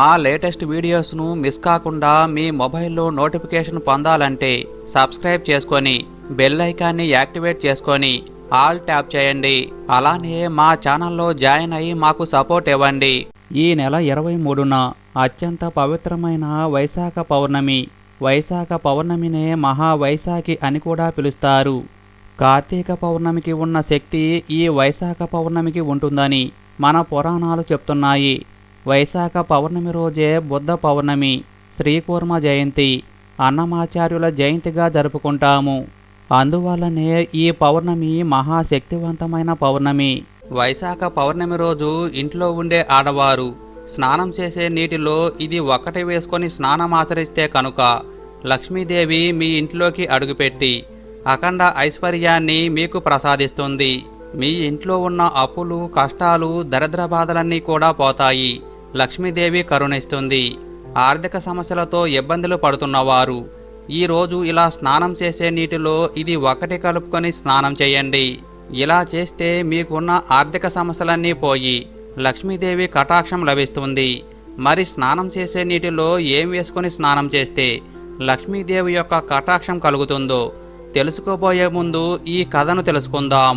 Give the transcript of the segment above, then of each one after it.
మా latest వీడియోస్ను miss కాకుండా మీ మొబైల్లో నోటిఫికేషన్ పొందాలంటే సబ్స్క్రైబ్ చేసుకొని బెల్ ఐకాన్ని యాక్టివేట్ చేసుకొని ఆల్ ట్యాప్ చేయండి. అలానే మా ఛానల్లో జాయిన్ అయ్యి మాకు సపోర్ట్ ఇవ్వండి. ఈ నెల ఇరవై మూడున అత్యంత పవిత్రమైన వైశాఖ పౌర్ణమి. వైశాఖ పౌర్ణమినే మహావైశాఖి అని కూడా పిలుస్తారు. కార్తీక పౌర్ణమికి ఉన్న శక్తి ఈ వైశాఖ పౌర్ణమికి ఉంటుందని మన పురాణాలు చెప్తున్నాయి. వైశాఖ పౌర్ణమి రోజే బుద్ధ పౌర్ణమి శ్రీకూర్మ జయంతి అన్నమాచార్యుల జయంతిగా జరుపుకుంటాము. అందువల్లనే ఈ పౌర్ణమి మహాశక్తివంతమైన పౌర్ణమి. వైశాఖ పౌర్ణమి రోజు ఇంట్లో ఉండే ఆడవారు స్నానం చేసే నీటిలో ఇది ఒక్కటి వేసుకొని స్నానం ఆచరిస్తే కనుక లక్ష్మీదేవి మీ ఇంట్లోకి అడుగుపెట్టి అఖండ ఐశ్వర్యాన్ని మీకు ప్రసాదిస్తుంది. మీ ఇంట్లో ఉన్న అప్పులు కష్టాలు దరిద్ర బాధలన్నీ కూడా పోతాయి. లక్ష్మీదేవి కరుణిస్తుంది. ఆర్థిక సమస్యలతో ఇబ్బందులు పడుతున్నవారు ఈరోజు ఇలా స్నానం చేసే నీటిలో ఇది ఒకటి కలుపుకొని స్నానం చేయండి. ఇలా చేస్తే మీకున్న ఆర్థిక సమస్యలన్నీ పోయి లక్ష్మీదేవి కటాక్షం లభిస్తుంది. మరి స్నానం చేసే నీటిలో ఏం వేసుకొని స్నానం చేస్తే లక్ష్మీదేవి యొక్క కటాక్షం కలుగుతుందో తెలుసుకోబోయే ముందు ఈ కథను తెలుసుకుందాం.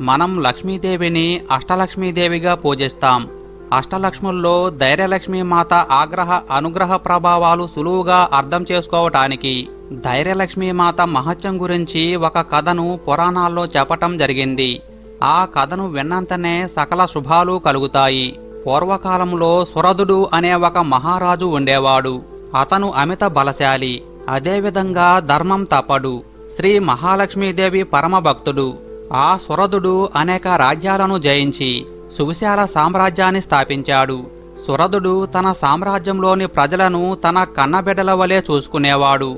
మనం లక్ష్మీదేవిని అష్టలక్ష్మీదేవిగా పూజిస్తాం. అష్టలక్ష్ముల్లో ధైర్యలక్ష్మీ మాత ఆగ్రహ అనుగ్రహ ప్రభావాలు సులువుగా అర్థం చేసుకోవటానికి ధైర్యలక్ష్మీ మాత మహత్యం గురించి ఒక కథను పురాణాల్లో చెప్పటం జరిగింది. ఆ కథను విన్నంతనే సకల శుభాలు కలుగుతాయి. పూర్వకాలంలో సురదుడు అనే ఒక మహారాజు ఉండేవాడు. అతను అమిత బలశాలి. అదేవిధంగా ధర్మం తప్పడు. శ్రీ మహాలక్ష్మీదేవి పరమభక్తుడు. ఆ సురదుడు అనేక రాజ్యాలను జయించి సువిశాల సామ్రాజ్యాన్ని స్థాపించాడు. సురదుడు తన సామ్రాజ్యంలోని ప్రజలను తన కన్నబిడ్డల వలె చూసుకునేవాడు.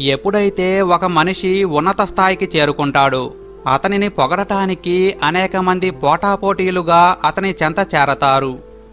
ఎప్పుడైతే ఒక మనిషి ఉన్నత స్థాయికి చేరుకుంటాడో అతనిని పొగడటానికి అనేక మంది పోటాపోటీలుగా అతని చెంత చేరతారు.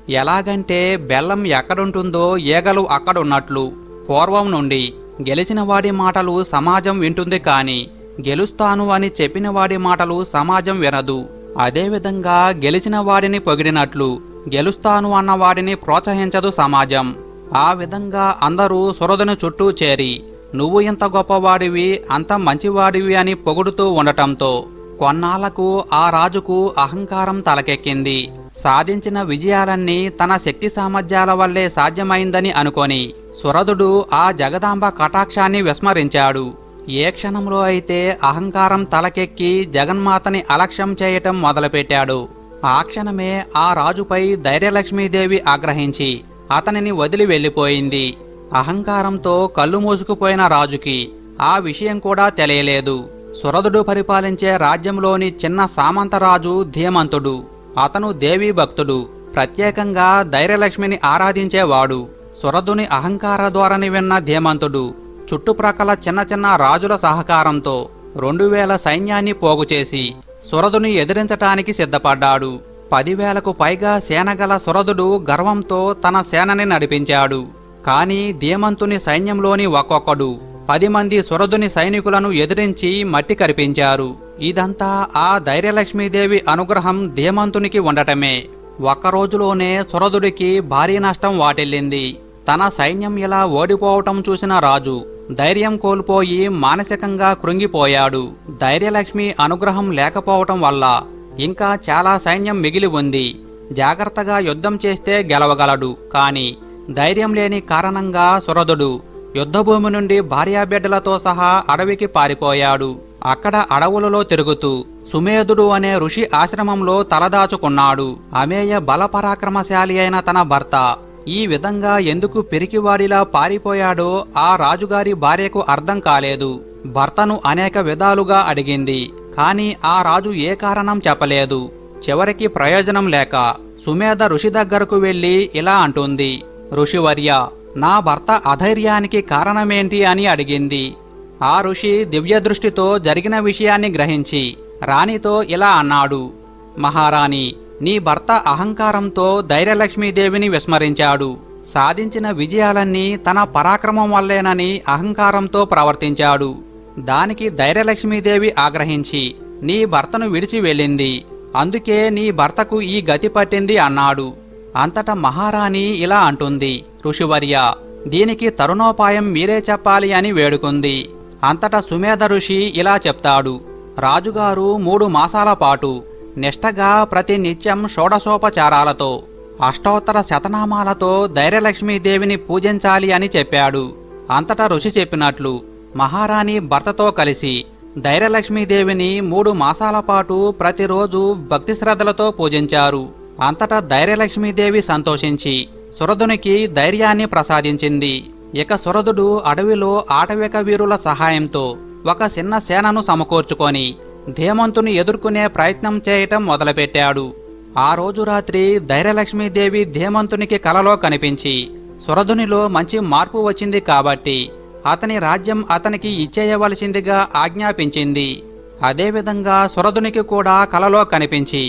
ఎలాగంటే బెల్లం ఎక్కడుంటుందో ఈగలు అక్కడున్నట్లు. పూర్వం నుండి గెలిచినవాడి మాటలు సమాజం వింటుంది కాని గెలుస్తాను అని చెప్పినవాడి మాటలు సమాజం వినదు. అదేవిధంగా గెలిచిన వాడిని పొగిడినట్లు గెలుస్తాను అన్న వాడిని ప్రోత్సహించదు సమాజం. ఆ విధంగా అందరూ సురదుని చుట్టూ చేరి నువ్వు ఇంత గొప్పవాడివి అంత మంచివాడివి అని పొగుడుతూ ఉండటంతో కొన్నాళ్ళకు ఆ రాజుకు అహంకారం తలకెక్కింది. సాధించిన విజయాలన్నీ తన శక్తి సామర్థ్యాల వల్లే సాధ్యమైందని అనుకొని సురదుడు ఆ జగదాంబ కటాక్షాన్ని విస్మరించాడు. ఏ క్షణంలో అయితే అహంకారం తలకెక్కి జగన్మాతని అలక్ష్యం చేయటం మొదలుపెట్టాడు. ఆ క్షణమే ఆ రాజుపై ధైర్యలక్ష్మీదేవి ఆగ్రహించి అతనిని వదిలి వెళ్ళిపోయింది. అహంకారంతో కళ్ళు మూసుకుపోయిన రాజుకి ఆ విషయం కూడా తెలియలేదు. సురదుడు పరిపాలించే రాజ్యంలోని చిన్న సామంతరాజు ధీమంతుడు. అతను దేవీ భక్తుడు. ప్రత్యేకంగా ధైర్యలక్ష్మిని ఆరాధించేవాడు. సురదుని అహంకార ధోరణి విన్న ధీమంతుడు. చుట్టుప్రక్కల చిన్న చిన్న రాజుల సహకారంతో రెండు వేల సైన్యాన్ని పోగుచేసి సురదుని ఎదిరించటానికి సిద్ధపడ్డాడు. పదివేలకు పైగా సేనగల సురదుడు గర్వంతో తన సేనని నడిపించాడు. కాని ధీమంతుని సైన్యంలోని ఒక్కొక్కడు పది మంది సురదుని సైనికులను ఎదిరించి మట్టి కరిపించారు. ఇదంతా ఆ ధైర్యలక్ష్మీదేవి అనుగ్రహం ధీమంతునికి ఉండటమే. ఒక్క రోజులోనే సురదుడికి భారీ నష్టం వాటిల్లింది. తన సైన్యం ఇలా ఓడిపోవటం చూసిన రాజు ధైర్యం కోల్పోయి మానసికంగా కృంగిపోయాడు. ధైర్యలక్ష్మి అనుగ్రహం లేకపోవటం వల్ల ఇంకా చాలా సైన్యం మిగిలి ఉంది. జాగ్రత్తగా యుద్ధం చేస్తే గెలవగలడు. కాని ధైర్యం లేని కారణంగా సురదుడు. యుద్ధభూమి నుండి భార్యాబిడ్డలతో సహా అడవికి పారిపోయాడు. అక్కడ అడవులలో తిరుగుతూ సుమేధుడు అనే ఋషి ఆశ్రమంలో తలదాచుకున్నాడు. అమేయ బలపరాక్రమశాలి అయిన తన భర్త ఈ విధంగా ఎందుకు పెరికివాడిలా పారిపోయాడో ఆ రాజుగారి భార్యకు అర్థం కాలేదు. భర్తను అనేక విధాలుగా అడిగింది కాని ఆ రాజు ఏ కారణం చెప్పలేదు. చివరికి ప్రయోజనం లేక సుమేధ ఋషి దగ్గరకు వెళ్ళి ఇలా అంటుంది ఋషివర్య నా భర్త అధైర్యానికి కారణమేంటి అని అడిగింది. ఆ ఋషి దివ్యదృష్టితో జరిగిన విషయాన్ని గ్రహించి రాణితో ఇలా అన్నాడు మహారాణి నీ భర్త అహంకారంతో ధైర్యలక్ష్మీదేవిని విస్మరించాడు. సాధించిన విజయాలన్నీ తన పరాక్రమం వల్లేనని అహంకారంతో ప్రవర్తించాడు. దానికి ధైర్యలక్ష్మీదేవి ఆగ్రహించి నీ భర్తను విడిచి వెళ్ళింది. అందుకే నీ భర్తకు ఈ గతి పట్టింది అన్నాడు. అంతట మహారాణి ఇలా అంటుంది ఋషివర్య దీనికి తరుణోపాయం మీరే చెప్పాలి అని వేడుకుంది. అంతట సుమేధ ఋషి ఇలా చెప్తాడు. రాజుగారు మూడు మాసాల పాటు నిష్టగా ప్రతి నిత్యం షోడశోపచారాలతో అష్టోత్తర శతనామాలతో ధైర్యలక్ష్మీదేవిని పూజించాలి అని చెప్పాడు. అంతటా ఋషి చెప్పినట్లు మహారాణి భర్తతో కలిసి ధైర్యలక్ష్మీదేవిని మూడు మాసాల పాటు ప్రతిరోజు భక్తి శ్రద్ధలతో పూజించారు. అంతటా ధైర్యలక్ష్మీదేవి సంతోషించి సురధునికి ధైర్యాన్ని ప్రసాదించింది. ఇక సురధుడు అడవిలో ఆటవిక వీరుల సహాయంతో ఒక చిన్న సేనను సమకూర్చుకొని ధీమంతుని ఎదుర్కొనే ప్రయత్నం చేయటం మొదలుపెట్టాడు. ఆ రోజు రాత్రి ధైర్యలక్ష్మీదేవి ధీమంతునికి కలలో కనిపించి సురధునిలో మంచి మార్పు వచ్చింది కాబట్టి అతని రాజ్యం అతనికి ఇచ్చేయవలసిందిగా ఆజ్ఞాపించింది. అదేవిధంగా సురధునికి కూడా కలలో కనిపించి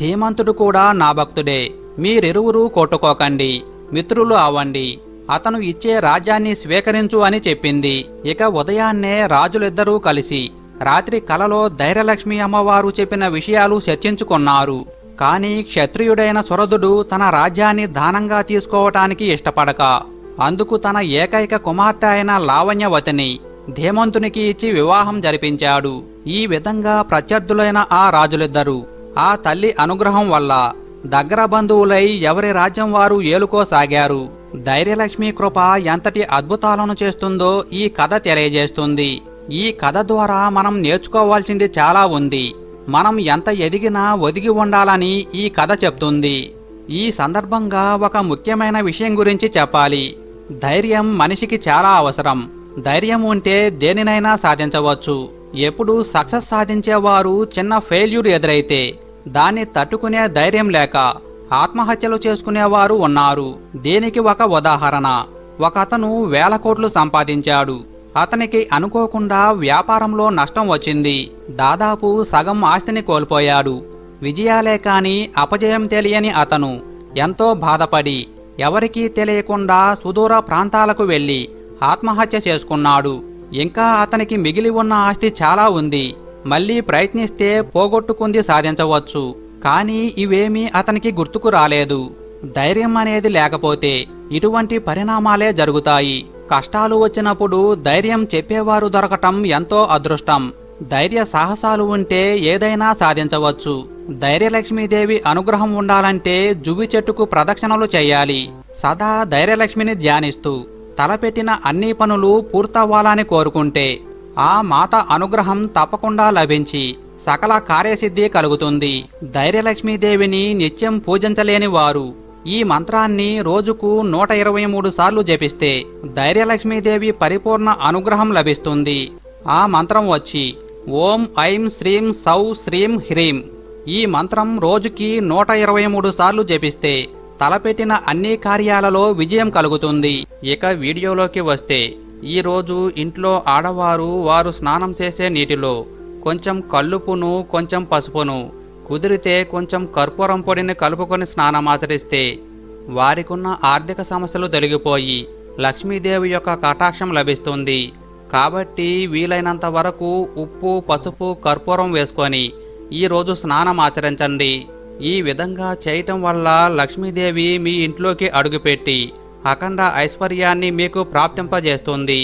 ధీమంతుడు కూడా నా భక్తుడే మీరెరువురు కొట్టుకోకండి మిత్రులు అవ్వండి అతను ఇచ్చే రాజ్యాన్ని స్వీకరించు అని చెప్పింది. ఇక ఉదయాన్నే రాజులిద్దరూ కలిసి రాత్రి కలలో ధైర్యలక్ష్మి అమ్మవారు చెప్పిన విషయాలు చర్చించుకున్నారు. కానీ క్షత్రియుడైన సురధుడు తన రాజ్యాన్ని దానంగా తీసుకోవటానికి ఇష్టపడక. అందుకు తన ఏకైక కుమార్తె అయిన లావణ్యవతిని ధీమంతునికి ఇచ్చి వివాహం జరిపించాడు. ఈ విధంగా ప్రత్యర్థులైన ఆ రాజులిద్దరూ ఆ తల్లి అనుగ్రహం వల్ల దగ్గర బంధువులై ఎవరి రాజ్యం వారు ఏలుకోసాగారు. ధైర్యలక్ష్మి కృప ఎంతటి అద్భుతాలను చేస్తుందో ఈ కథ తెలియజేస్తుంది. ఈ కథ ద్వారా మనం నేర్చుకోవాల్సింది చాలా ఉంది. మనం ఎంత ఎదిగినా ఒదిగి ఉండాలని ఈ కథ చెప్తుంది. ఈ సందర్భంగా ఒక ముఖ్యమైన విషయం గురించి చెప్పాలి. ధైర్యం మనిషికి చాలా అవసరం. ధైర్యం ఉంటే దేనినైనా సాధించవచ్చు. ఎప్పుడు సక్సెస్ సాధించేవారు చిన్న ఫెయిల్యూర్ ఎదురైతే దాన్ని తట్టుకునే ధైర్యం లేక ఆత్మహత్యలు చేసుకునేవారు ఉన్నారు. దీనికి ఒక ఉదాహరణ. ఒకతను వేల కోట్లు సంపాదించాడు. అతనికి అనుకోకుండా వ్యాపారంలో నష్టం వచ్చింది. దాదాపు సగం ఆస్తిని కోల్పోయాడు. విజయాలే కాని అపజయం తెలియని అతను ఎంతో బాధపడి ఎవరికీ తెలియకుండా సుదూర ప్రాంతాలకు వెళ్ళి ఆత్మహత్య చేసుకున్నాడు. ఇంకా అతనికి మిగిలి ఉన్న ఆస్తి చాలా ఉంది. మళ్ళీ ప్రయత్నిస్తే పోగొట్టుకుంది సాధించవచ్చు. కానీ ఇవేమీ అతనికి గుర్తుకు రాలేదు. ధైర్యం అనేది లేకపోతే ఇటువంటి పరిణామాలే జరుగుతాయి. కష్టాలు వచ్చినప్పుడు ధైర్యం చెప్పేవారు దొరకటం ఎంతో అదృష్టం. ధైర్య సాహసాలు ఉంటే ఏదైనా సాధించవచ్చు. ధైర్యలక్ష్మీదేవి అనుగ్రహం ఉండాలంటే జువ్వి చెట్టుకు ప్రదక్షిణలు చేయాలి. సదా ధైర్యలక్ష్మిని ధ్యానిస్తూ తలపెట్టిన అన్ని పనులు పూర్తవ్వాలని కోరుకుంటే ఆ మాత అనుగ్రహం తప్పకుండా లభించి సకల కార్యసిద్ధి కలుగుతుంది. ధైర్యలక్ష్మీదేవిని నిత్యం పూజించలేని వారు ఈ మంత్రాన్ని రోజుకు నూట ఇరవై మూడు సార్లు జపిస్తే ధైర్యలక్ష్మీదేవి పరిపూర్ణ అనుగ్రహం లభిస్తుంది. ఆ మంత్రం వచ్చి ఓం ఐం శ్రీం సౌ శ్రీం హ్రీం. ఈ మంత్రం రోజుకి నూట ఇరవై మూడు సార్లు జపిస్తే తలపెట్టిన అన్ని కార్యాలలో విజయం కలుగుతుంది. ఇక వీడియోలోకి వస్తే ఈ రోజు ఇంట్లో ఆడవారు వారు స్నానం చేసే నీటిలో కొంచెం కల్లుపును కొంచెం పసుపును కుదిరితే కొంచెం కర్పూరం పొడిని కలుపుకొని స్నానమాచరిస్తే వారికున్న ఆర్థిక సమస్యలు తొలగిపోయి లక్ష్మీదేవి యొక్క కటాక్షం లభిస్తుంది. కాబట్టి వీలైనంత వరకు ఉప్పు పసుపు కర్పూరం వేసుకొని ఈరోజు స్నానం ఆచరించండి ఈ విధంగా చేయటం వల్ల లక్ష్మీదేవి మీ ఇంట్లోకి అడుగుపెట్టి అఖండ ఐశ్వర్యాన్ని మీకు ప్రాప్తింపజేస్తుంది.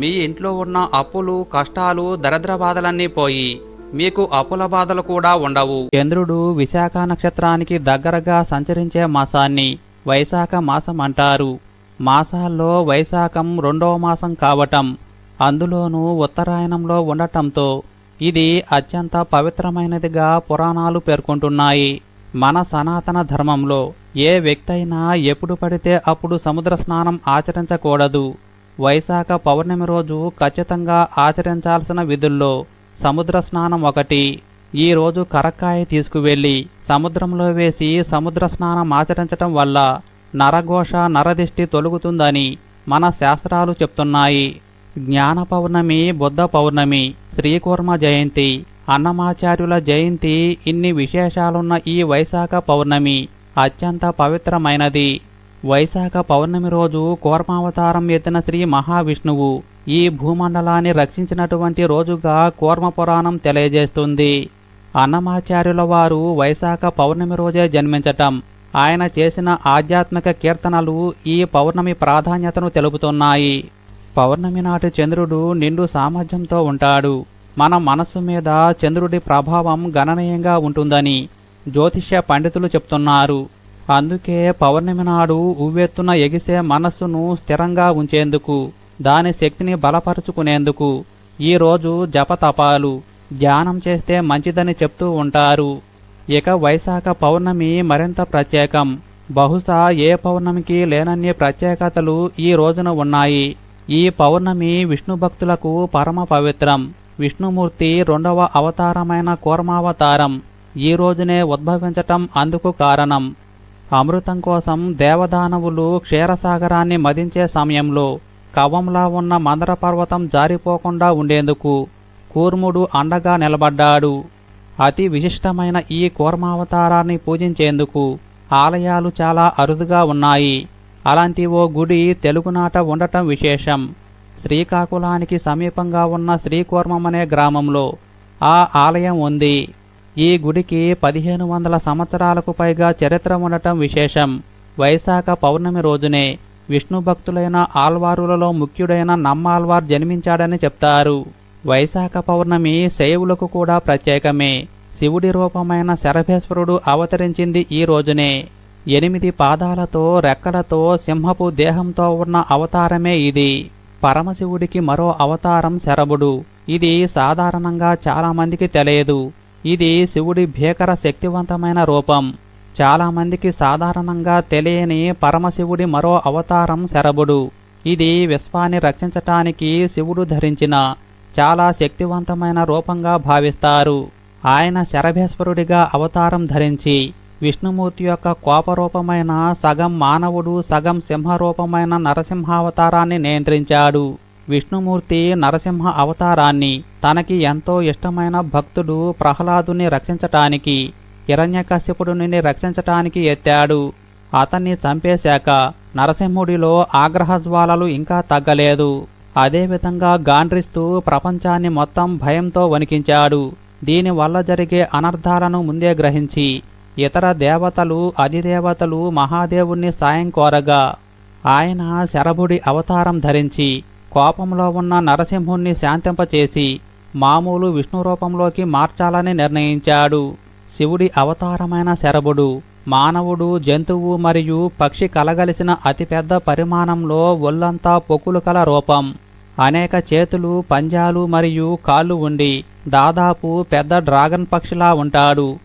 మీ ఇంట్లో ఉన్న అప్పులు కష్టాలు దరిద్ర బాధలన్నీ పోయి మీకు అప్పుల బాధలు కూడా ఉండవు. చంద్రుడు విశాఖ నక్షత్రానికి దగ్గరగా సంచరించే మాసాన్ని వైశాఖ మాసం అంటారు. మాసాల్లో వైశాఖం రెండవ మాసం కావటం అందులోనూ ఉత్తరాయణంలో ఉండటంతో ఇది అత్యంత పవిత్రమైనదిగా పురాణాలు పేర్కొంటున్నాయి. మన సనాతన ధర్మంలో ఏ వ్యక్తి అయినా ఎప్పుడు పడితే అప్పుడు సముద్ర స్నానం ఆచరించకూడదు. వైశాఖ పౌర్ణమి రోజు ఖచ్చితంగా ఆచరించాల్సిన విధుల్లో సముద్ర స్నానం ఒకటి ఈరోజు కరక్కాయ తీసుకువెళ్ళి సముద్రంలో వేసి సముద్ర స్నానం ఆచరించటం వల్ల నరఘోష నరదిష్టి తొలుగుతుందని మన శాస్త్రాలు చెప్తున్నాయి. జ్ఞాన పౌర్ణమి బుద్ధ పౌర్ణమి శ్రీకూర్మ జయంతి అన్నమాచార్యుల జయంతి ఇన్ని విశేషాలున్న ఈ వైశాఖ పౌర్ణమి అత్యంత పవిత్రమైనది. వైశాఖ పౌర్ణమి రోజు కూర్మావతారం ఎత్తిన శ్రీ మహావిష్ణువు ఈ భూమండలాన్ని రక్షించినటువంటి రోజుగా కూర్మ పురాణం తెలియజేస్తుంది. అన్నమాచార్యుల వారు వైశాఖ పౌర్ణమి రోజే జన్మించటం. ఆయన చేసిన ఆధ్యాత్మిక కీర్తనలు ఈ పౌర్ణమి ప్రాధాన్యతను తెలుపుతున్నాయి. పౌర్ణమి నాటి చంద్రుడు నిండు సామర్థ్యంతో ఉంటాడు. మన మనస్సు మీద చంద్రుడి ప్రభావం గణనీయంగా ఉంటుందని జ్యోతిష్య పండితులు చెప్తున్నారు. అందుకే పౌర్ణమి నాడు ఉవ్వెత్తున ఎగిసే మనస్సును స్థిరంగా ఉంచేందుకు దాని శక్తిని బలపరుచుకునేందుకు ఈరోజు జపతపాలు ధ్యానం చేస్తే మంచిదని చెప్తూ ఉంటారు. ఇక వైశాఖ పౌర్ణమి మరింత ప్రత్యేకం. బహుశా ఏ పౌర్ణమికి లేనన్ని ప్రత్యేకతలు ఈ రోజున ఉన్నాయి. ఈ పౌర్ణమి విష్ణు భక్తులకు పరమ పవిత్రం. విష్ణుమూర్తి రెండవ అవతారమైన కూర్మావతారం ఈ రోజునే ఉద్భవించటం అందుకు కారణం. అమృతం కోసం దేవదానవులు క్షీరసాగరాన్ని మదించే సమయంలో కవంలా ఉన్న మందర పర్వతం జారిపోకుండా ఉండేందుకు కూర్ముడు అండగా నిలబడ్డాడు. అతి విశిష్టమైన ఈ కూర్మావతారాన్ని పూజించేందుకు ఆలయాలు చాలా అరుదుగా ఉన్నాయి. అలాంటి ఓ గుడి తెలుగునాట ఉండటం విశేషం. శ్రీకాకుళానికి సమీపంగా ఉన్న శ్రీకూర్మం అనే గ్రామంలో ఆ ఆలయం ఉంది. ఈ గుడికి పదిహేను వందల సంవత్సరాలకు పైగా చరిత్ర ఉండటం విశేషం. వైశాఖ పౌర్ణమి రోజునే విష్ణు భక్తులైన ఆల్వారులలో ముఖ్యుడైన నమ్మాల్వార్ జన్మించాడని చెప్తారు. వైశాఖ పౌర్ణమి శైవులకు కూడా ప్రత్యేకమే. శివుడి రూపమైన శరభేశ్వరుడు అవతరించింది ఈ రోజునే. ఎనిమిది పాదాలతో రెక్కలతో సింహపు దేహంతో ఉన్న అవతారమే ఇది. పరమశివుడికి మరో అవతారం శరభుడు. ఇది సాధారణంగా చాలామందికి తెలియదు. ఇది శివుడి భీకర శక్తివంతమైన రూపం. చాలామందికి సాధారణంగా తెలియని పరమశివుడి మరో అవతారం శరభుడు. ఇది విశ్వాన్ని రక్షించటానికి శివుడు ధరించిన చాలా శక్తివంతమైన రూపంగా భావిస్తారు. ఆయన శరభేశ్వరుడిగా అవతారం ధరించి విష్ణుమూర్తి యొక్క కోపరూపమైన సగం మానవుడు సగం సింహరూపమైన నరసింహావతారాన్ని నియంత్రించాడు. విష్ణుమూర్తి నరసింహ అవతారాన్ని తనకి ఎంతో ఇష్టమైన భక్తుడు ప్రహ్లాదుని రక్షించటానికి హిరణ్యకశ్యపుడు నిన్ను రక్షించటానికి ఎత్తాడు. అతన్ని చంపేశాక నరసింహుడిలో ఆగ్రహజ్వాలలు ఇంకా తగ్గలేదు. అదేవిధంగా గాండ్రిస్తూ ప్రపంచాన్ని మొత్తం భయంతో వణికించాడు. దీనివల్ల జరిగే అనర్థాలను ముందే గ్రహించి ఇతర దేవతలు అధిదేవతలు మహాదేవుణ్ణి సాయం కోరగా ఆయన శరభుడి అవతారం ధరించి కోపంలో ఉన్న నరసింహుణ్ణి శాంతింపచేసి మామూలు విష్ణు రూపంలోకి మార్చాలని నిర్ణయించాడు. శివుడి అవతారమైన శరభుడు మానవుడు జంతువు మరియు పక్షి కలగలిసిన అతిపెద్ద పరిమాణంలో ఒళ్ళంతా పొక్కులు కల రూపం. అనేక చేతులు పంజాలు మరియు కాళ్ళు ఉండి దాదాపు పెద్ద డ్రాగన్ పక్షిలా ఉంటాడు.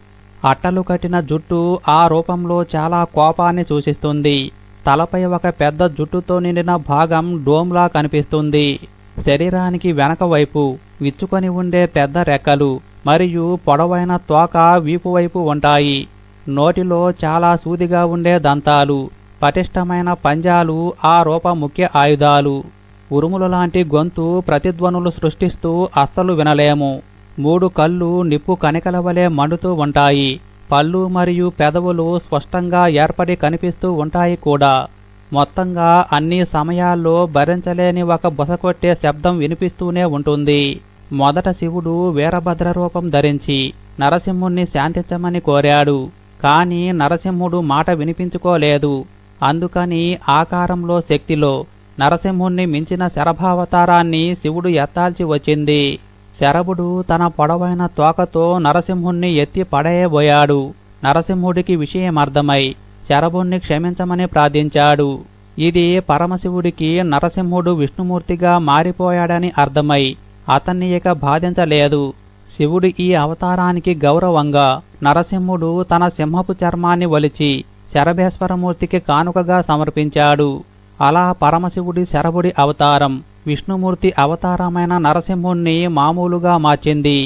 అట్టలు కట్టిన జుట్టు ఆ రూపంలో చాలా కోపాన్ని సూచిస్తుంది. తలపై ఒక పెద్ద జుట్టుతో నిండిన భాగం డోమ్లా కనిపిస్తుంది. శరీరానికి వెనక వైపు విచ్చుకొని ఉండే పెద్ద రెక్కలు మరియు పొడవైన తోక వీపు వైపు ఉంటాయి. నోటిలో చాలా సూదిగా ఉండే దంతాలు పటిష్టమైన పంజాలు ఆ రూప ముఖ్య ఆయుధాలు. ఉరుములు లాంటి గొంతు ప్రతిధ్వనులు సృష్టిస్తూ అస్సలు వినలేము. మూడు కళ్ళు నిప్పు కణికల వలె మండుతూ ఉంటాయి. పళ్ళు మరియు పెదవులు స్పష్టంగా ఏర్పడి కనిపిస్తూ ఉంటాయి కూడా. మొత్తంగా అన్ని సమయాల్లో భరించలేని ఒక బుసకొట్టే శబ్దం వినిపిస్తూనే ఉంటుంది. మొదట శివుడు వీరభద్ర రూపం ధరించి నరసింహుణ్ణి శాంతించమని కోరాడు. కాని నరసింహుడు మాట వినిపించుకోలేదు. అందుకని ఆకారంలో శక్తిలో నరసింహుణ్ణి మించిన శరభావతారాన్ని శివుడు ఎత్తాల్చి వచ్చింది. శరభుడు తన పొడవైన తోకతో నరసింహుణ్ణి ఎత్తి పడేయబోయాడు. నరసింహుడికి విషయం అర్థమై శరభుణ్ణి క్షమించమని ప్రార్థించాడు. ఇది పరమశివుడికి నరసింహుడు విష్ణుమూర్తిగా మారిపోయాడని అర్థమై అతన్ని ఇక బాధించలేదు. శివుడి ఈ అవతారానికి గౌరవంగా నరసింహుడు తన సింహపు చర్మాన్ని వలిచి శరభేశ్వరమూర్తికి కానుకగా సమర్పించాడు. అలా పరమశివుడి శరభుడి అవతారం విష్ణుమూర్తి అవతారమైన నరసింహుణ్ణి మామూలుగా మార్చింది.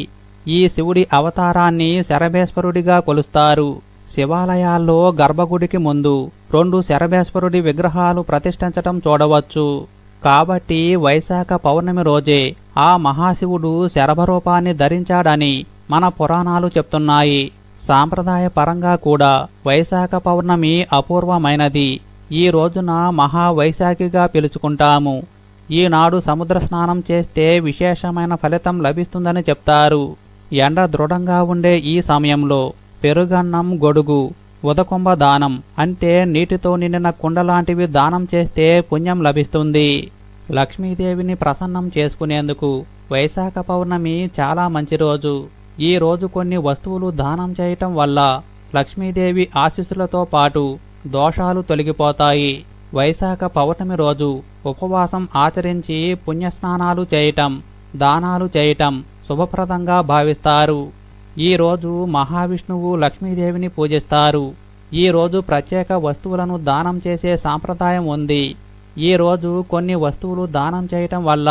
ఈ శివుడి అవతారాన్ని శరభేశ్వరుడిగా కొలుస్తారు. శివాలయాల్లో గర్భగుడికి ముందు రెండు శరభేశ్వరుడి విగ్రహాలు ప్రతిష్ఠించటం చూడవచ్చు. కాబట్టి వైశాఖ పౌర్ణమి రోజే ఆ మహాశివుడు శరభరూపాన్ని ధరించాడని మన పురాణాలు చెప్తున్నాయి. సాంప్రదాయ పరంగా కూడా వైశాఖ పౌర్ణమి అపూర్వమైనది. ఈ రోజున మహావైశాఖిగా పిలుచుకుంటాము. ఈనాడు సముద్ర స్నానం చేస్తే విశేషమైన ఫలితం లభిస్తుందని చెప్తారు. ఎండ దృఢంగా ఉండే ఈ సమయంలో పెరుగన్నం గొడుగు ఉదకుంభ దానం అంటే నీటితో నిండిన కుండ లాంటివి దానం చేస్తే పుణ్యం లభిస్తుంది. లక్ష్మీదేవిని ప్రసన్నం చేసుకునేందుకు వైశాఖ పౌర్ణమి చాలా మంచి రోజు. ఈ రోజు కొన్ని వస్తువులు దానం చేయటం వల్ల లక్ష్మీదేవి ఆశీస్సులతో పాటు దోషాలు తొలగిపోతాయి. వైశాఖ పౌర్ణమి రోజు ఉపవాసం ఆచరించి పుణ్యస్నానాలు చేయటం దానాలు చేయటం శుభప్రదంగా భావిస్తారు. ఈ రోజు మహావిష్ణువు లక్ష్మీదేవిని పూజిస్తారు. ఈ రోజు ప్రత్యేక వస్తువులను దానం చేసే సాంప్రదాయం ఉంది. ఈ రోజు కొన్ని వస్తువులు దానం చేయటం వల్ల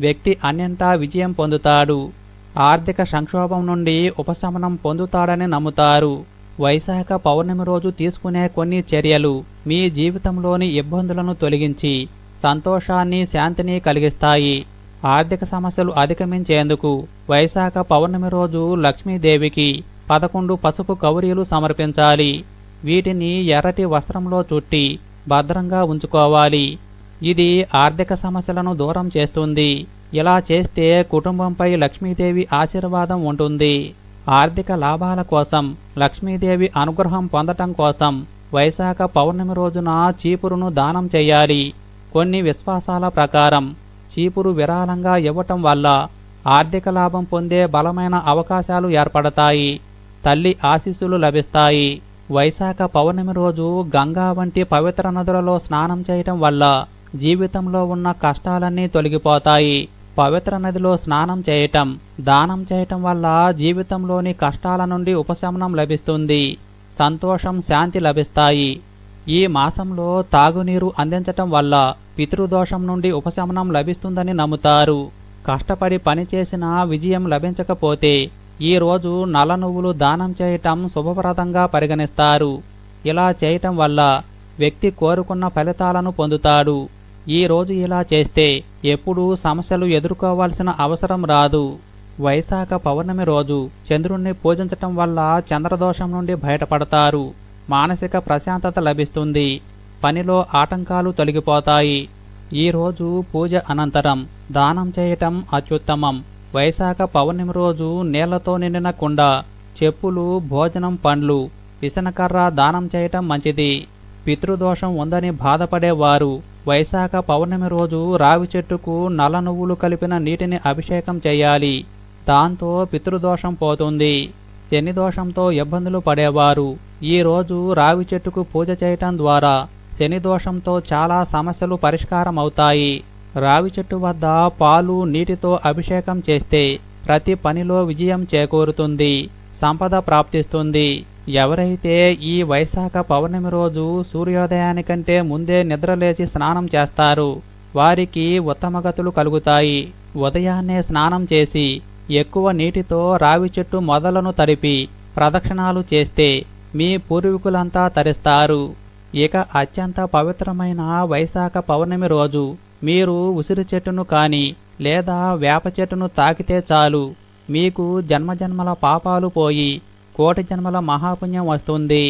వ్యక్తి అన్యంటా విజయం పొందుతాడు. ఆర్థిక సంక్షోభం నుండి ఉపశమనం పొందుతాడని నమ్ముతారు. వైశాఖ పౌర్ణమి రోజు తీసుకునే కొన్ని చర్యలు మీ జీవితంలోని ఇబ్బందులను తొలగించి సంతోషాన్ని శాంతిని కలిగిస్తాయి. ఆర్థిక సమస్యలు అధిగమించేందుకు వైశాఖ పౌర్ణమి రోజు లక్ష్మీదేవికి పదకొండు పసుపు కౌరీలు సమర్పించాలి. వీటిని ఎర్రటి వస్త్రంలో చుట్టి భద్రంగా ఉంచుకోవాలి. ఇది ఆర్థిక సమస్యలను దూరం చేస్తుంది. ఇలా చేస్తే కుటుంబంపై లక్ష్మీదేవి ఆశీర్వాదం ఉంటుంది. ఆర్థిక లాభాల కోసం లక్ష్మీదేవి అనుగ్రహం పొందటం కోసం వైశాఖ పౌర్ణమి రోజున చీపురును దానం చేయాలి. కొన్ని విశ్వాసాల ప్రకారం చీపురు విరాళంగా ఇవ్వటం వల్ల ఆర్థిక లాభం పొందే బలమైన అవకాశాలు ఏర్పడతాయి. తల్లి ఆశీస్సులు లభిస్తాయి. వైశాఖ పౌర్ణమి రోజు గంగా వంటి పవిత్ర నదులలో స్నానం చేయటం వల్ల జీవితంలో ఉన్న కష్టాలన్నీ తొలగిపోతాయి. పవిత్ర నదిలో స్నానం చేయటం దానం చేయటం వల్ల జీవితంలోని కష్టాల నుండి ఉపశమనం లభిస్తుంది. సంతోషం శాంతి లభిస్తాయి. ఈ మాసంలో తాగునీరు అందించటం వల్ల పితృదోషం నుండి ఉపశమనం లభిస్తుందని నమ్ముతారు. కష్టపడి పనిచేసిన విజయం లభించకపోతే ఈ రోజు నల్ల నువ్వులు దానం చేయటం శుభప్రదంగా పరిగణిస్తారు. ఇలా చేయటం వల్ల వ్యక్తి కోరుకున్న ఫలితాలను పొందుతాడు. ఈ రోజు ఇలా చేస్తే ఎప్పుడూ సమస్యలు ఎదుర్కోవాల్సిన అవసరం రాదు. వైశాఖ పౌర్ణమి రోజు చంద్రుణ్ణి పూజించటం వల్ల చంద్రదోషం నుండి బయటపడతారు. మానసిక ప్రశాంతత లభిస్తుంది. పనిలో ఆటంకాలు తొలగిపోతాయి. ఈ రోజు పూజ అనంతరం దానం చేయటం అత్యుత్తమం. వైశాఖ పౌర్ణమి రోజు నీళ్ళతో నిండిన కుండ చెప్పులు భోజనం పండ్లు విసనకర్ర దానం చేయటం మంచిది. పితృదోషం ఉందని బాధపడేవారు వైశాఖ పౌర్ణమి రోజు రావి చెట్టుకు నల్ల నువ్వులు కలిపిన నీటిని అభిషేకం చేయాలి. దాంతో పితృదోషం పోతుంది. శని దోషంతో ఇబ్బందులు పడేవారు ఈరోజు రావి చెట్టుకు పూజ చేయటం ద్వారా శని దోషంతో చాలా సమస్యలు పరిష్కారం అవుతాయి రావి చెట్టు వద్ద పాలు నీటితో అభిషేకం చేస్తే ప్రతి పనిలో విజయం చేకూరుతుంది సంపద ప్రాప్తిస్తుంది. ఎవరైతే ఈ వైశాఖ పౌర్ణమి రోజు సూర్యోదయానికంటే ముందే నిద్రలేచి స్నానం చేస్తారు వారికి ఉత్తమగతులు కలుగుతాయి. ఉదయాన్నే స్నానం చేసి ఎక్కువ నీటితో రావి చెట్టు మొదలను తరిపి ప్రదక్షిణాలు చేస్తే మీ పూర్వీకులంతా తరిస్తారు. ఇక అత్యంత పవిత్రమైన వైశాఖ పౌర్ణమి రోజు మీరు ఉసిరి చెట్టును కాని లేదా వేప చెట్టును తాకితే చాలు. మీకు జన్మజన్మల పాపాలు పోయి కోటి జన్మల మహాపుణ్యం వస్తుంది.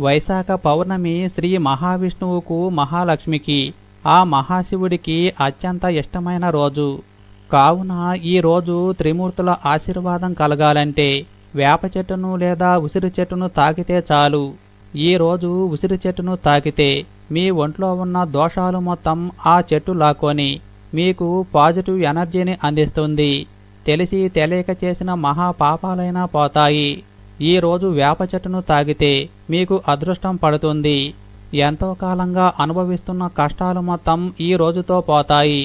వైశాఖ పౌర్ణమి శ్రీ మహావిష్ణువుకు మహాలక్ష్మికి ఆ మహాశివుడికి అత్యంత ఇష్టమైన రోజు. కావున ఈ రోజు త్రిమూర్తుల ఆశీర్వాదం కలగాలంటే వేప చెట్టును లేదా ఉసిరి చెట్టును తాకితే చాలు. ఈరోజు ఉసిరి చెట్టును తాకితే మీ ఒంట్లో ఉన్న దోషాలు మొత్తం ఆ చెట్టు లాక్కొని మీకు పాజిటివ్ ఎనర్జీని అందిస్తుంది. తెలిసి తెలియక చేసిన మహా పాపాలైనా పోతాయి. ఈ రోజు వేప చెట్టును తాగితే మీకు అదృష్టం పడుతుంది. ఎంతో కాలంగా అనుభవిస్తున్న కష్టాలు మొత్తం ఈ రోజుతో పోతాయి.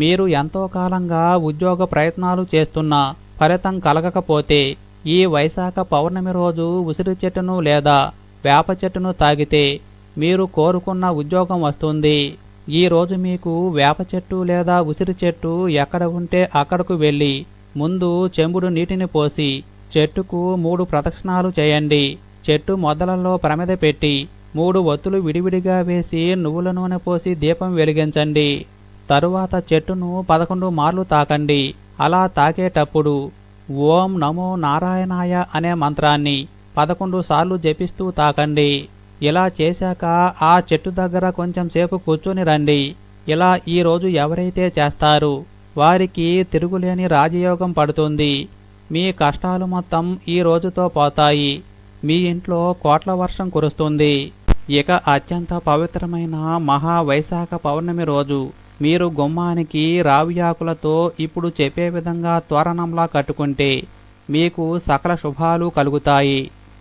మీరు ఎంతో కాలంగా ఉద్యోగ ప్రయత్నాలు చేస్తున్నా ఫలితం కలగకపోతే ఈ వైశాఖ పౌర్ణమి రోజు ఉసిరి చెట్టును లేదా వేప చెట్టును తాగితే మీరు కోరుకున్న ఉద్యోగం వస్తుంది. ఈ రోజు మీకు వేప చెట్టు లేదా ఉసిరి చెట్టు ఎక్కడ ఉంటే అక్కడకు వెళ్ళి ముందు చెంబుడు నీటిని పోసి చెట్టుకు మూడు ప్రదక్షిణాలు చేయండి. చెట్టు మొదలలో ప్రమిద పెట్టి మూడు ఒత్తులు విడివిడిగా వేసి నువ్వుల నూనె పోసి దీపం వెలిగించండి. తరువాత చెట్టును పదకొండు మార్లు తాకండి. అలా తాకేటప్పుడు ఓం నమో నారాయణాయ అనే మంత్రాన్ని పదకొండు సార్లు జపిస్తూ తాకండి. ఇలా చేశాక ఆ చెట్టు దగ్గర కొంచెం సేపు కూర్చొని రండి. ఇలా ఈ రోజు ఎవరైతే చేస్తారు వారికి తిరుగులేని రాజయోగం పడుతుంది. మీ కష్టాలు మొత్తం ఈ రోజుతో పోతాయి. మీ ఇంట్లో కోట్ల వర్షం కురుస్తుంది. ఇక అత్యంత పవిత్రమైన మహా వైశాఖ పౌర్ణమి రోజు. మీరు గుమ్మానికి రావి ఆకులతో ఇప్పుడు చెప్పే విధంగా తోరణంలా కట్టుకుంటే మీకు సకల శుభాలు కలుగుతాయి.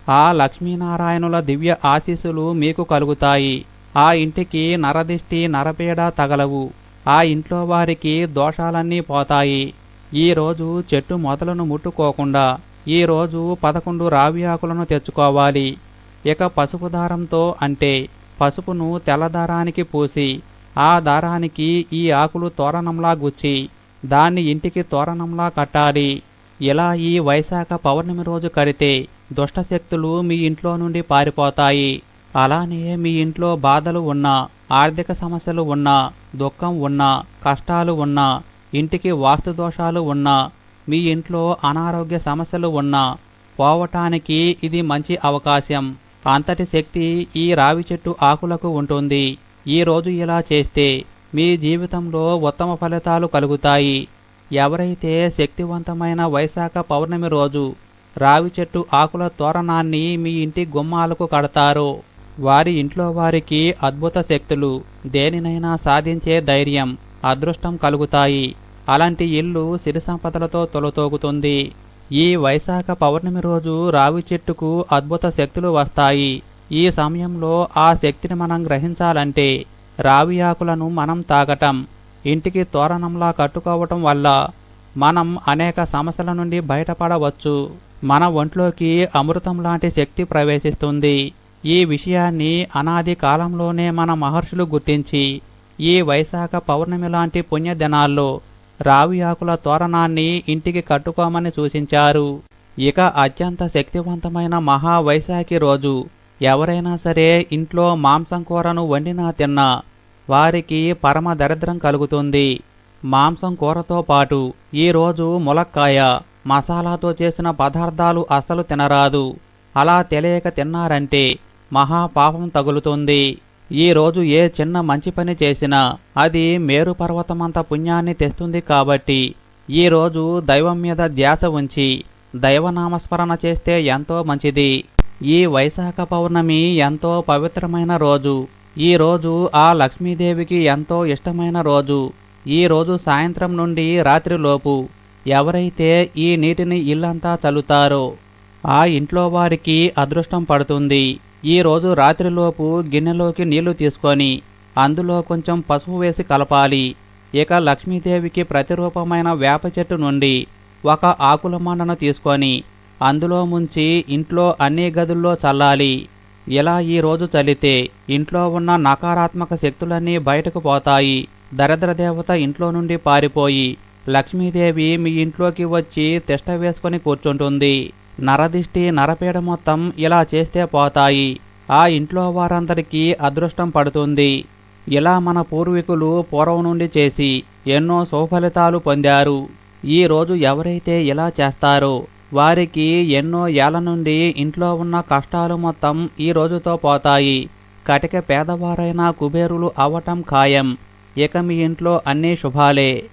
ఆ లక్ష్మీనారాయణుల దివ్య ఆశీస్సులు మీకు కలుగుతాయి. ఆ ఇంటికి నరదిష్టి నరపీడ తగలవు. ఆ ఇంట్లో వారికి దోషాలన్నీ పోతాయి. ఈరోజు చెట్టు మొదలను ముట్టుకోకుండా ఈరోజు పదకొండు రావి ఆకులను తెచ్చుకోవాలి. ఇక పసుపు దారంతో అంటే పసుపును తెల్లదారానికి పూసి ఆ దారానికి ఈ ఆకులు తోరణంలా గుచ్చి దాన్ని ఇంటికి తోరణంలా కట్టాలి. ఇలా ఈ వైశాఖ పౌర్ణమి రోజు కడితే దుష్టశక్తులు మీ ఇంట్లో నుండి పారిపోతాయి. అలానే మీ ఇంట్లో బాధలు ఉన్నా ఆర్థిక సమస్యలు ఉన్నా దుఃఖం ఉన్నా కష్టాలు ఉన్నా ఇంటికి వాస్తు దోషాలు ఉన్నా మీ ఇంట్లో అనారోగ్య సమస్యలు ఉన్నా పోవటానికి ఇది మంచి అవకాశం. అంతటి శక్తి ఈ రావి చెట్టు ఆకులకు ఉంటుంది. ఈ రోజు ఇలా చేస్తే మీ జీవితంలో ఉత్తమ ఫలితాలు కలుగుతాయి. ఎవరైతే శక్తివంతమైన వైశాఖ పౌర్ణమి రోజు రావి చెట్టు ఆకుల తోరణాన్ని మీ ఇంటి గుమ్మాలకు కడతారో వారి ఇంట్లో వారికి అద్భుత శక్తులు దేనినైనా సాధించే ధైర్యం అదృష్టం కలుగుతాయి. అలాంటి ఇల్లు సిరి సంపదలతో తొలతోగుతుంది. ఈ వైశాఖ పౌర్ణమి రోజు రావి చెట్టుకు అద్భుత శక్తులు వస్తాయి. ఈ సమయంలో ఆ శక్తిని మనం గ్రహించాలంటే రావి ఆకులను మనం తాగటం ఇంటికి తోరణంలా కట్టుకోవటం వల్ల మనం అనేక సమస్యల నుండి బయటపడవచ్చు. మన ఒంట్లోకి అమృతం లాంటి శక్తి ప్రవేశిస్తుంది. ఈ విషయాన్ని అనాది కాలంలోనే మన మహర్షులు గుర్తించి ఈ వైశాఖ పౌర్ణమి లాంటి పుణ్యదినాల్లో రావి ఆకుల తోరణాన్ని ఇంటికి కట్టుకోమని సూచించారు. ఇక అత్యంత శక్తివంతమైన మహా వైశాఖి రోజు ఎవరైనా సరే ఇంట్లో మాంసం కూరను వండినా తిన్నా వారికి పరమ దరిద్రం కలుగుతుంది. మాంసం కూరతో పాటు ఈరోజు ములక్కాయ మసాలాతో చేసిన పదార్థాలు అసలు తినరాదు. అలా తెలియక తిన్నారంటే మహా పాపం తగులుతుంది. ఈరోజు ఏ చిన్న మంచి పని చేసినా అది మేరు పర్వతమంత పుణ్యాన్ని తెస్తుంది కాబట్టి ఈ రోజు దైవం మీద ధ్యాస ఉంచి దైవనామస్మరణ చేస్తే ఎంతో మంచిది. ఈ వైశాఖ పౌర్ణమి ఎంతో పవిత్రమైన రోజు. ఈ రోజు ఆ లక్ష్మీదేవికి ఎంతో ఇష్టమైన రోజు. ఈ రోజు సాయంత్రం నుండి రాత్రిలోపు ఎవరైతే ఈ నీటిని ఇల్లంతా చల్లుతారో ఆ ఇంట్లో వారికి అదృష్టం పడుతుంది. ఈ రోజు రాత్రిలోపు గిన్నెలోకి నీళ్ళు తీసుకొని అందులో కొంచెం పసుపు వేసి కలపాలి. ఇక లక్ష్మీదేవికి ప్రతిరూపమైన వేప చెట్టు నుండి ఒక ఆకుల మండను తీసుకొని అందులో ముంచి ఇంట్లో అన్ని గదుల్లో చల్లాలి. ఇలా ఈ రోజు చల్లితే ఇంట్లో ఉన్న నకారాత్మక శక్తులన్నీ బయటకు పోతాయి. దరిద్ర దేవత ఇంట్లో నుండి పారిపోయి లక్ష్మీదేవి మీ ఇంట్లోకి వచ్చి తిష్ట వేసుకొని కూర్చుంటుంది. నరదిష్టి నరపీడ మొత్తం ఇలా చేస్తే పోతాయి. ఆ ఇంట్లో వారందరికీ అదృష్టం పడుతుంది. ఇలా మన పూర్వీకులు పూర్వం నుండి చేసి ఎన్నో సుఫలితాలు పొందారు. ఈరోజు ఎవరైతే ఇలా చేస్తారో వారికి ఎన్నో ఏళ్ళ నుండి ఇంట్లో ఉన్న కష్టాలు మొత్తం ఈ రోజుతో పోతాయి. కటిక పేదవారైన కుబేరులు అవ్వటం ఖాయం. ఇక మీ ఇంట్లో అన్నీ శుభాలే.